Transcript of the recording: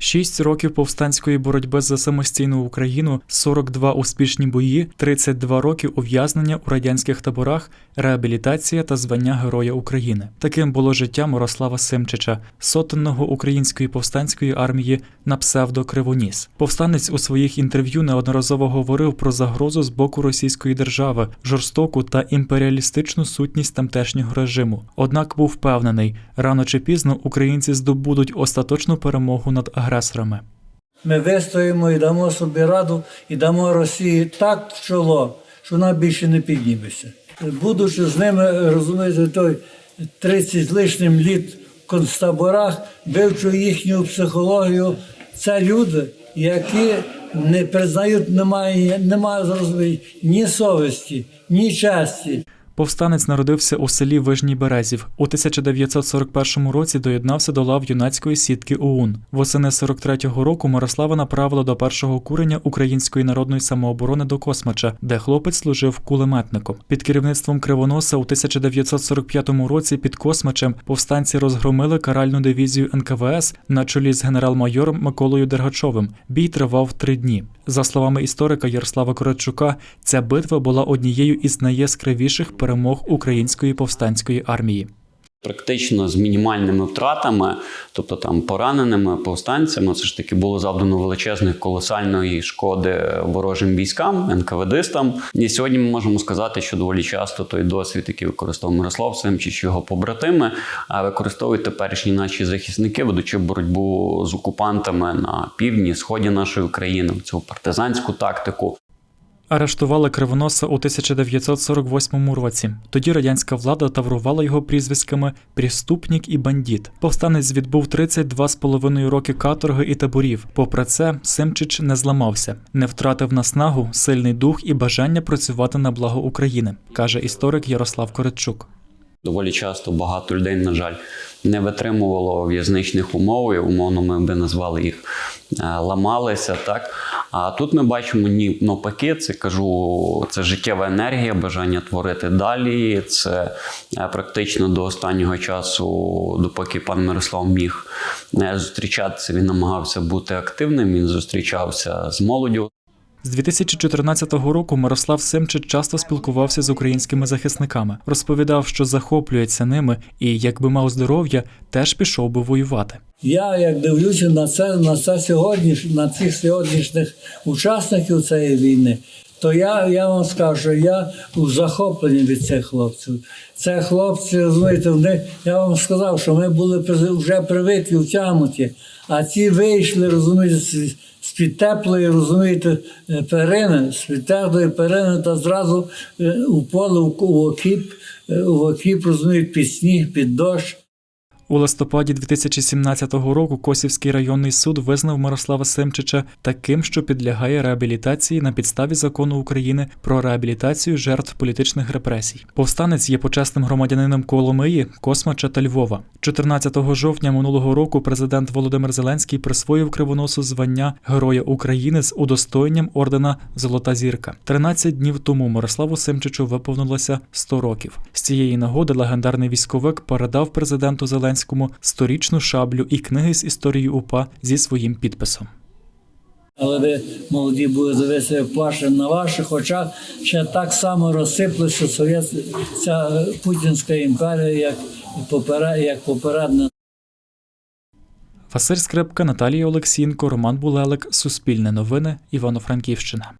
Шість років повстанської боротьби за самостійну Україну, 42 успішні бої, 32 роки ув'язнення у радянських таборах, реабілітація та звання Героя України. Таким було життя Мирослава Симчича, сотенного української повстанської армії на псевдо Кривоніс. Повстанець у своїх інтерв'ю неодноразово говорив про загрозу з боку російської держави, жорстоку та імперіалістичну сутність тамтешнього режиму. Однак був впевнений, рано чи пізно українці здобудуть остаточну перемогу над агресорами. Ми вистоїмо і дамо собі раду, і дамо Росії так в чоло, що вона більше не підніметься. Будучи з ними, розумієте, той 30 з лишнім літ в концтаборах, вивчу їхню психологію, це люди, які не признають, немає, немає зрозуміти ні совісті, ні честі. Повстанець народився у селі Вижній Березів. У 1941 році доєднався до лав юнацької сітки ОУН. Восени 43-го року Мирослава направила до першого курення Української народної самооборони до Космача, де хлопець служив кулеметником. Під керівництвом Кривоноса у 1945 році під Космачем повстанці розгромили каральну дивізію НКВС на чолі з генерал-майором Миколою Дергачовим. Бій тривав три дні. За словами історика Ярослава Коротчука, ця битва була однією із найяскравіших перемог української повстанської армії. Практично з мінімальними втратами, тобто там пораненими повстанцями, це ж таки було завдано величезних колосальної шкоди ворожим військам, НКВДистам. І сьогодні ми можемо сказати, що доволі часто той досвід, який використовував Мирослав Симчич, його побратими, використовують теперішні наші захисники, ведучи боротьбу з окупантами на півдні, сході нашої України, цю партизанську тактику. Арештували Кривоноса у 1948 році. Тоді радянська влада таврувала його прізвиськами «Преступник» і бандіт. Повстанець відбув 32,5 роки каторги і таборів. Попри це, Симчич не зламався, не втратив наснагу, сильний дух і бажання працювати на благо України, каже історик Ярослав Коротчук. Доволі часто багато людей, на жаль, не витримувало в'язничних умов, умовно ми би назвали їх ламалися. Так? А тут ми бачимо ні навпаки, це кажу, це життєва енергія, бажання творити далі. Це е, практично до останнього часу, допоки пан Мирослав міг не зустрічатися, він намагався бути активним. Він зустрічався з молоддю. З 2014 року Мирослав Семчич часто спілкувався з українськими захисниками, розповідав, що захоплюється ними, і якби мав здоров'я, теж пішов би воювати. Я як дивлюся на це, на це сьогодні, на цих сьогоднішніх учасників цієї війни, то я, я вам скажу, я у захопленні від цих хлопців. Це хлопці, розумієте, вони, я вам сказав, що ми були вже привикли, втягнуті, а ці вийшли, розумієте, з- з-під теплої, розумієте, е, перини, з-під теплої перини та зразу е, у поле, у окіп, е, у окіп, розумієте, під сніг, під дощ. У листопаді 2017 року Косівський районний суд визнав Мирослава Симчича таким, що підлягає реабілітації на підставі закону України про реабілітацію жертв політичних репресій. Повстанець є почесним громадянином Коломиї, Космача та Львова. 14 жовтня минулого року президент Володимир Зеленський присвоїв кривоносу звання Героя України з удостоєнням ордена Золота зірка. 13 днів тому Мирославу Симчичу виповнилося 100 років. З цієї нагоди легендарний військовик передав президенту Зеленському сторічну шаблю і книги з історії УПА зі своїм підписом. Але ви молоді були дивитися ваше на ваших очах ще так само розсиплеться совєт, ця е, путінська імперія, як поперед, як попередна. Василь Скрипка, Наталія Олексієнко, Роман Булелик, Суспільне новини, Івано-Франківщина.